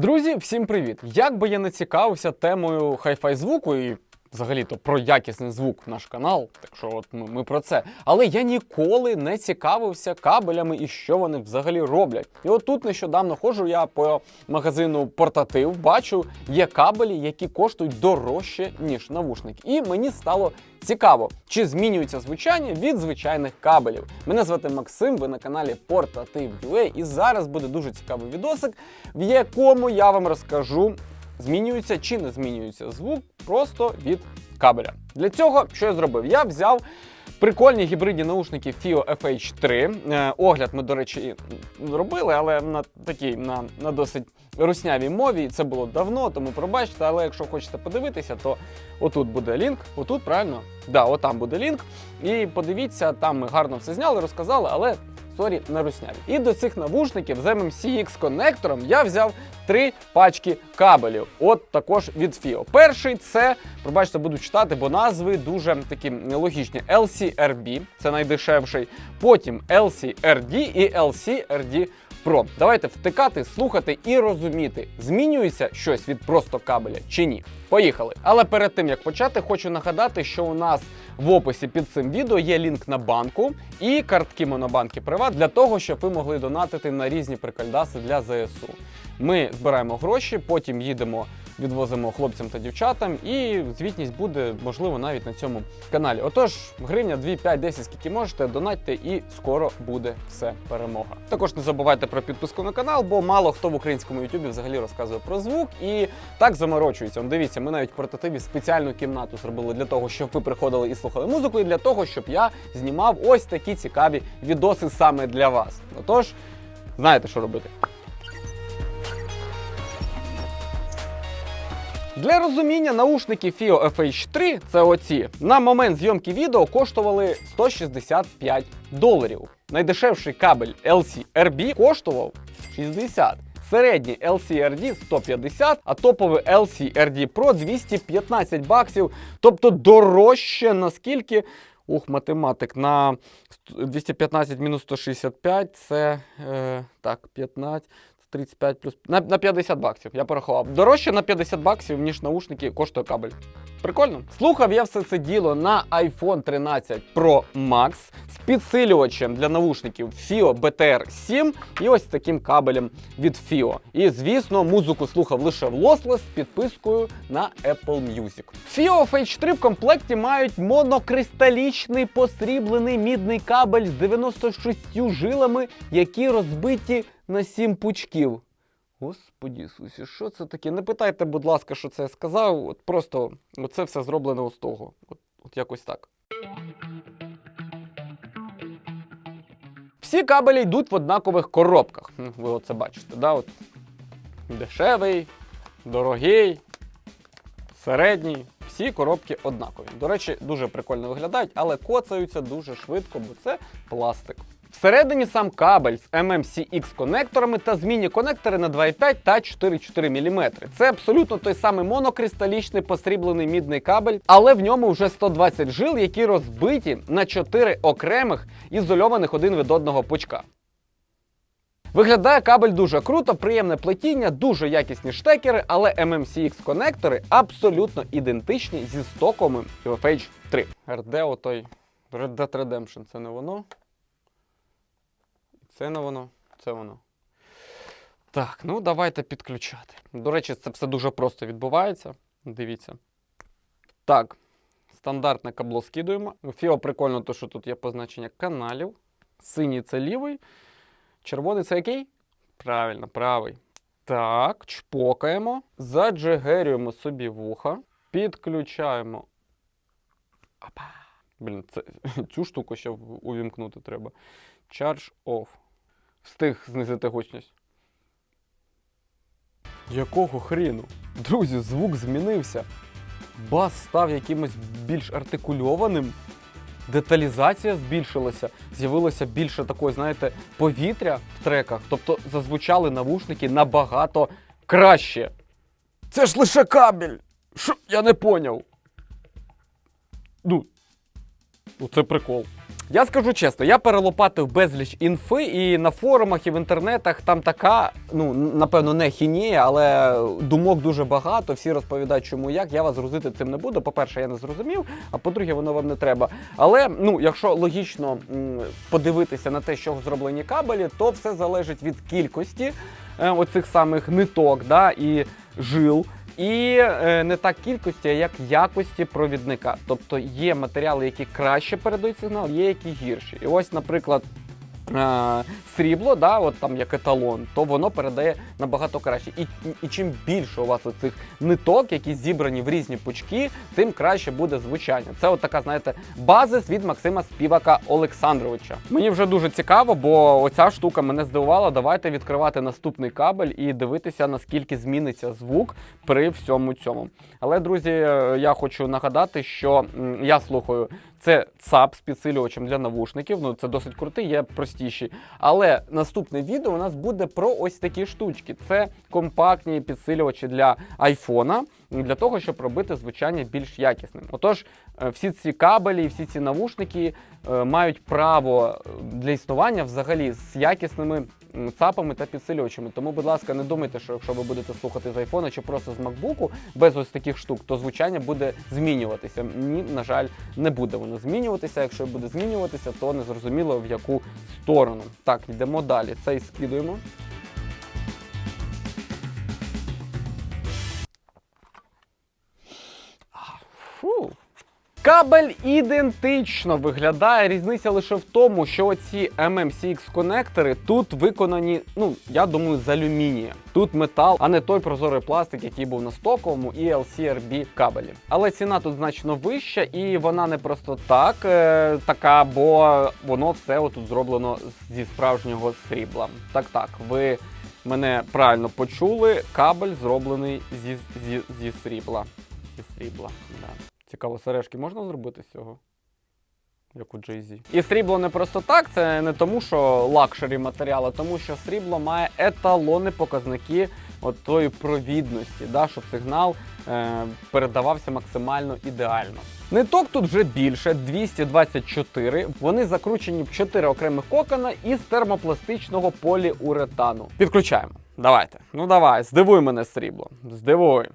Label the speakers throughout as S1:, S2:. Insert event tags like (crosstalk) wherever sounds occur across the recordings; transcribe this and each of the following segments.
S1: Друзі, всім привіт! Як би я не цікавився темою хай-фай звуку і взагалі-то про якісний звук наш канал, так що от ми, ми про це. Але я ніколи не цікавився кабелями і що вони взагалі роблять. І от тут нещодавно ходжу я по магазину портатив, бачу, є кабелі, які коштують дорожче, ніж навушники. І мені стало цікаво, чи змінюється звучання від звичайних кабелів. Мене звати Максим, ви на каналі Portative.ua і зараз буде дуже цікавий відосик, в якому я вам розкажу, змінюється чи не змінюється звук просто від кабеля. Для цього що я зробив? Я взяв. Прикольні гібридні наушники FIO FH3. Е, огляд ми, до речі, робили, але на такій на, на досить руснявій мові. Це було давно, тому пробачте. Але якщо хочете подивитися, то отут буде лінк. Отут, правильно? Да, отам буде лінк. І подивіться, там ми гарно все зняли, розказали, але сорі, на русняві. І до цих навушників з MMCX конектором я взяв три пачки кабелів. От також від FIO. Перший це, пробачте, буду читати, бо назви дуже такі логічні. LCRB, це найдешевший. Потім LCRD і LCRD Pro. Давайте втикати, слухати і розуміти, змінюється щось від просто кабеля чи ні. Поїхали. Але перед тим як почати, хочу нагадати, що у нас в описі під цим відео є лінк на банку і картки Монобанки Приват для того, щоб ви могли донатити на різні прикольдаси для ЗСУ. Ми збираємо гроші, потім їдемо, відвозимо хлопцям та дівчатам, і звітність буде можливо навіть на цьому каналі. Отож, гривня 2, 5, 10, скільки можете, донатьте, і скоро буде все перемога. Також не забувайте про підписку на канал, бо мало хто в українському Ютубі взагалі розказує про звук і так заморочується. Дивіться, ми навіть в портативі спеціальну кімнату зробили для того, щоб ви приходили і слухали музику, і для того, щоб я знімав ось такі цікаві відоси саме для вас. Отож, знаєте, що робити. Для розуміння наушники FIO FH3, це оці, на момент зйомки відео коштували 165 доларів. Найдешевший кабель LC-RB коштував 60. Середній LCRD 150, а топовий LCRD Pro 215 баксів. Тобто дорожче наскільки. Ух, математик на 215 мінус 165 це е, так, 15. 35 плюс на, на 50 баксів. Я порахував. Дорожче на 50 баксів, ніж наушники коштує кабель. Прикольно. Слухав я все це діло на iPhone 13 Pro Max з підсилювачем для наушників FIO BTR 7 і ось таким кабелем від FIO. І звісно, музику слухав лише в Lossless з підпискою на Apple Music. FIO FH3 в комплекті мають монокристалічний посріблений мідний кабель з 96 жилами, які розбиті на 7 пучків. Господі Ісусі, що це таке? Не питайте, будь ласка, що це я сказав. От просто це все зроблено з того. От, от якось так. Всі кабелі йдуть в однакових коробках. Ви оце бачите, да? От. Дешевий, дорогий, середній. Всі коробки однакові. До речі, дуже прикольно виглядають, але коцаються дуже швидко, бо це пластик. Всередині сам кабель з MMCX конекторами та змінні конектори на 2,5 та 4,4 мм. Це абсолютно той самий монокристалічний посріблений мідний кабель, але в ньому вже 120 жил, які розбиті на 4 окремих ізольованих один від одного пучка. Виглядає кабель дуже круто, приємне плетіння, дуже якісні штекери, але MMCX конектори абсолютно ідентичні зі стоковим UFH 3. RD отой Red Dead Redemption, це не воно. Це не воно, це воно. Так, ну давайте підключати. До речі, це все дуже просто відбувається. Дивіться. Так, стандартне кабло скидуємо. Фіо прикольно, то, що тут є позначення каналів. Синій це лівий. Червоний це який? Правильно, правий. Так, чпокаємо. Заджегерюємо собі вуха. Підключаємо. Опа. Блін, це, (laughs) цю штуку ще увімкнути треба. Charge off. Встиг знизити гучність. Якого хріну? Друзі, звук змінився. Бас став якимось більш артикульованим. Деталізація збільшилася, з'явилося більше такої, знаєте, повітря в треках. Тобто зазвучали навушники набагато краще. Це ж лише кабель! Що? Я не поняв. Ну, ну це прикол. Я скажу чесно, я перелопатив безліч інфи, і на форумах, і в інтернетах там така, ну напевно, не хінія, але думок дуже багато. Всі розповідають, чому як. Я вас грузити цим не буду. По-перше, я не зрозумів, а по-друге, воно вам не треба. Але ну, якщо логічно подивитися на те, чого зроблені кабелі, то все залежить від кількості е, оцих самих ниток да, і жил. І е, не так кількості, а як якості провідника. Тобто є матеріали, які краще передають сигнал, є які гірші. І ось, наприклад. Е, Срібло, да, от там як еталон, то воно передає набагато краще. І, і, чим більше у вас оцих ниток, які зібрані в різні пучки, тим краще буде звучання. Це от така, знаєте, базис від Максима Співака Олександровича. Мені вже дуже цікаво, бо оця штука мене здивувала. Давайте відкривати наступний кабель і дивитися, наскільки зміниться звук при всьому цьому. Але, друзі, е, я хочу нагадати, що я слухаю це ЦАП з підсилювачем для навушників. Ну це досить крутий, є простіші. Але наступне відео у нас буде про ось такі штучки. Це компактні підсилювачі для айфона для того, щоб робити звучання більш якісним. Отож, е, всі ці кабелі, всі ці навушники е, мають право е, для існування взагалі з якісними ЦАПами та підсилювачами. Тому, будь ласка, не думайте, що якщо ви будете слухати з айфона чи просто з макбуку без ось таких штук, то звучання буде змінюватися. Ні, на жаль, не буде воно змінюватися. Якщо буде змінюватися, то не зрозуміло в яку сторону. Так, йдемо далі. Цей скидуємо. Фу. Кабель ідентично виглядає. Різниця лише в тому, що оці MMCX конектори тут виконані, ну я думаю, з алюмінія. Тут метал, а не той прозорий пластик, який був на стоковому і LCRB кабелі. Але ціна тут значно вища, і вона не просто так е, така, бо воно все отут зроблено зі справжнього срібла. Так, так, ви мене правильно почули. Кабель зроблений зі, зі, зі срібла. Зі срібла. Да. Цікаво, сережки можна зробити з цього? Як у Jay-Z. І срібло не просто так, це не тому, що лакшері матеріал, а тому що срібло має еталонні показники от тої провідності, да, щоб сигнал е, передавався максимально ідеально. Ниток тут вже більше 224. Вони закручені в 4 окремих кокона із термопластичного поліуретану. Підключаємо. Давайте. Ну давай, здивуй мене срібло. Здивуй.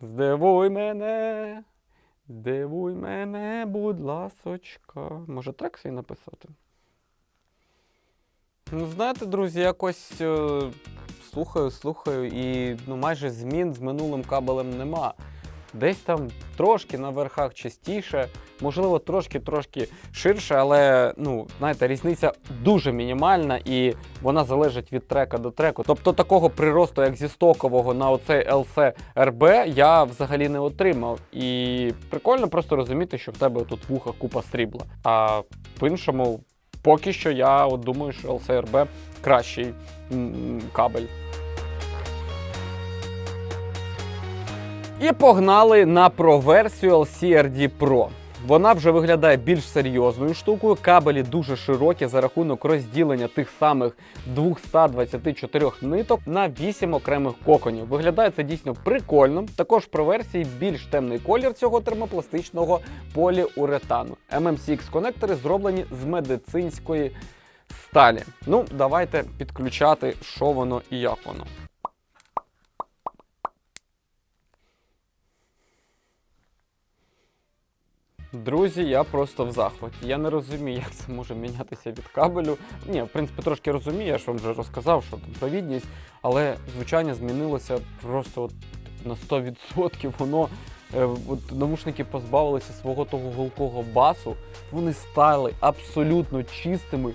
S1: Здивуй мене. Здивуй мене, будь ласочка. Може трек свій написати? Ну, знаєте, друзі, якось е, слухаю, слухаю, і ну, майже змін з минулим кабелем нема. Десь там трошки на верхах частіше, можливо, трошки-трошки ширше, але ну, знаєте, різниця дуже мінімальна і вона залежить від трека до треку. Тобто такого приросту, як зі стокового на оцей LC RB, я взагалі не отримав. І прикольно просто розуміти, що в тебе тут в ухах купа срібла. А в іншому, поки що я от думаю, що LC RB кращий кабель. І погнали на про-версію LCRD Pro. Вона вже виглядає більш серйозною штукою. Кабелі дуже широкі за рахунок розділення тих самих 224 ниток на 8 окремих коконів. Виглядає це дійсно прикольно. Також про версії більш темний колір цього термопластичного поліуретану. MMCX конектори зроблені з медицинської сталі. Ну, давайте підключати, що воно і як воно. Друзі, я просто в захваті. Я не розумію, як це може мінятися від кабелю. Ні, в принципі, трошки розумію, я ж вам вже розказав, що там провідність, але звучання змінилося просто от на 100%. Воно е, от навушники позбавилися свого того гулкого басу. Вони стали абсолютно чистими.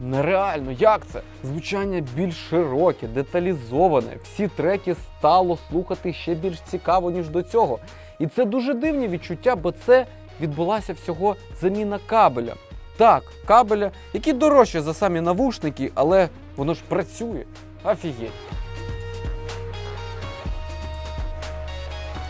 S1: Нереально, як це? Звучання більш широке, деталізоване. Всі треки стало слухати ще більш цікаво, ніж до цього. І це дуже дивні відчуття, бо це відбулася всього заміна кабеля. Так, кабеля, які дорожчі за самі навушники, але воно ж працює. Офігеть.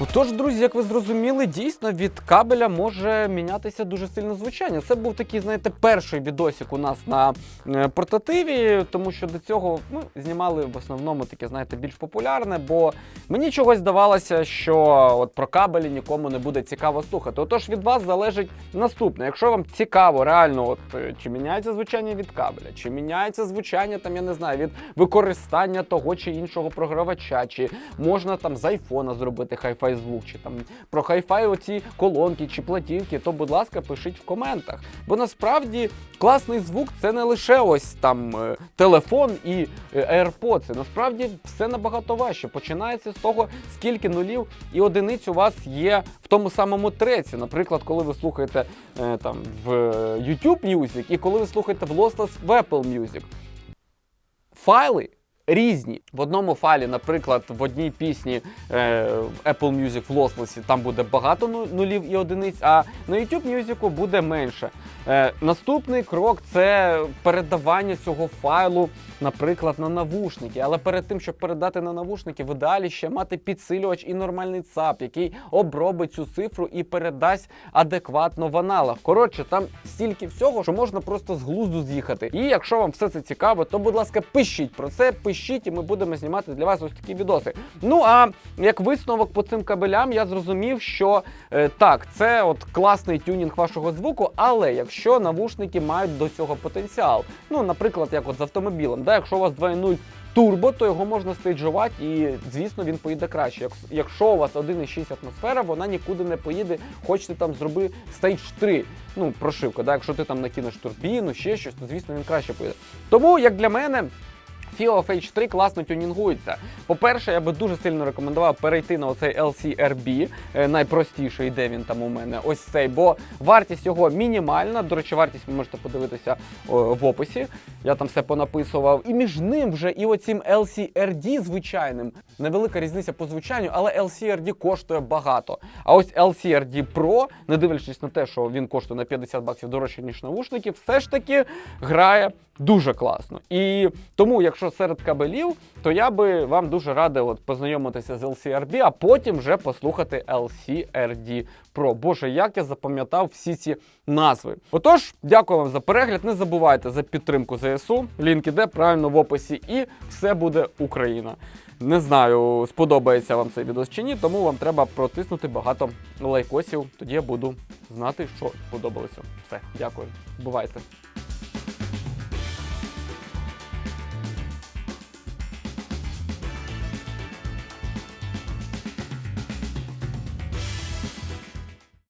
S1: Отож, друзі, як ви зрозуміли, дійсно від кабеля може мінятися дуже сильно звучання. Це був такий, знаєте, перший відосик у нас на е, портативі, тому що до цього ми знімали в основному таке, знаєте, більш популярне, бо мені чогось здавалося, що от про кабелі нікому не буде цікаво слухати. Отож, від вас залежить наступне. Якщо вам цікаво, реально, от е, чи міняється звучання від кабеля, чи міняється звучання там, я не знаю, від використання того чи іншого програвача, чи можна там з айфона зробити хай-фай звук, чи там про хай-фай оці колонки чи платівки, то будь ласка, пишіть в коментах. Бо насправді класний звук це не лише ось там е, телефон і е, AirPods. Насправді все набагато важче. Починається з того, скільки нулів і одиниць у вас є в тому самому треці. Наприклад, коли ви слухаєте е, там в YouTube Music і коли ви слухаєте в Lossless в Apple Music. Файли різні. В одному файлі, наприклад, в одній пісні е, Apple Music в Lossless там буде багато ну- нулів і одиниць, а на YouTube Music буде менше. Е, наступний крок це передавання цього файлу, наприклад, на навушники. Але перед тим, щоб передати на навушники, в ідеалі ще мати підсилювач і нормальний ЦАП, який обробить цю цифру і передасть адекватно в аналог. Коротше, там стільки всього, що можна просто з глузду з'їхати. І якщо вам все це цікаво, то будь ласка, пишіть про це, пишіть, і ми будемо знімати для вас ось такі відоси. Ну а як висновок по цим кабелям, я зрозумів, що е, так, це от класний тюнінг вашого звуку, але якщо навушники мають до цього потенціал, ну, наприклад, як от з автомобілем, да, якщо у вас 2.0 турбо, то його можна стейджувати і, звісно, він поїде краще. Якщо у вас 1,6 атмосфера, вона нікуди не поїде, хоч ти там зроби стейдж 3, ну, прошивка, да, якщо ти там накинеш турбіну, ще щось, то звісно він краще поїде. Тому, як для мене, Fio H3 класно тюнінгується. По-перше, я би дуже сильно рекомендував перейти на оцей LCRB, е, найпростіший, де він там у мене, ось цей, бо вартість його мінімальна. До речі, вартість ви можете подивитися в описі. Я там все понаписував. І між ним вже і оцім LCRD звичайним невелика різниця по звучанню, але LCRD коштує багато. А ось LCRD Pro, не дивлячись на те, що він коштує на 50 баксів дорожче, ніж навушники, все ж таки грає дуже класно. І тому, якщо серед кабелів, то я би вам дуже радив от познайомитися з LCRB, а потім вже послухати LCRD Pro. Боже, як я запам'ятав всі ці назви. Отож, дякую вам за перегляд. Не забувайте за підтримку ЗСУ. Лінк іде правильно в описі, і все буде Україна. Не знаю, сподобається вам цей відео чи ні, тому вам треба протиснути багато лайкосів. Тоді я буду знати, що сподобалося. Все, дякую. Бувайте.